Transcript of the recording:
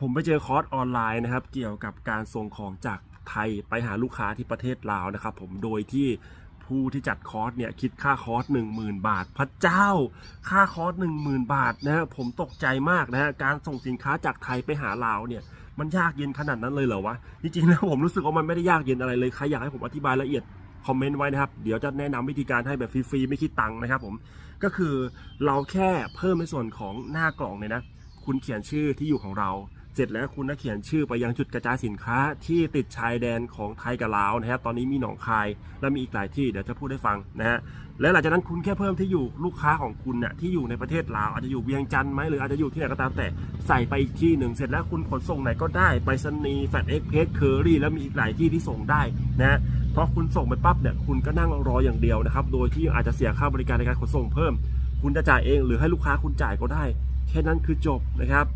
ผมไปเจอคอร์สออนไลน์นะครับ เกี่ยวกับการส่งของจากไทยไปหาลูกค้าที่ประเทศลาวนะครับ ผมโดยที่ผู้ที่จัดคอร์สเนี่ยคิดค่าคอร์ส1 0,000 บาท พระเจ้า ค่าคอร์ส1 0,000 บาทนะฮะผมตกใจมากนะฮะการส่งสินค้าจากไทยไปหาลาวเนี่ยมันยากเย็นขนาดนั้นเลยเหรอวะจริงๆแล้วผมรู้สึกว่ามันไม่ได้ยากเย็นอะไรเลยใครอยากให้ผมอธิบายละเอียดคอมเมนต์ไว้นะครับเดี๋ยวจะแนะนำวิธีการให้แบบฟรีๆไม่คิดตังค์นะครับผมก็คือเราแค่เพิ่มในส่วนของหน้ากล่องเนี่ยนะ คุณเขียนชื่อที่อยู่ของเรา เสร็จแล้วคุณก็เขียนชื่อไปยังจุดกระจายสินค้าที่ติดชายแดนของไทยกับลาวนะครับ ตอนนี้มีหนองคายและมีอีกหลายที่เดี๋ยวจะพูดให้ฟังนะฮะและหลังจากนั้นคุณแค่เพิ่มที่อยู่ลูกค้าของคุณเนี่ยที่อยู่ในประเทศลาวอาจจะอยู่เวียงจันทร์ไหมหรืออาจจะอยู่ที่ไหนก็ตามแต่ใส่ไปอีกที่หนึ่งเสร็จแล้วคุณขนส่งไหนก็ได้ไปสนีแฟดเอ็กเพสเคอรี่แล้วมีอีกหลายที่ที่ส่งได้นะฮะเพราะคุณส่งไปปั๊บเนี่ยคุณก็นั่งรออย่างเดียวนะครับโดยที่อาจจะเสียค่าบริการในการขนส่งเพิ่ม คุณจะจ่ายเองหรือให้ลูกค้าคุณจ่ายก็ได้ แค่นั้นคือจบนะครับ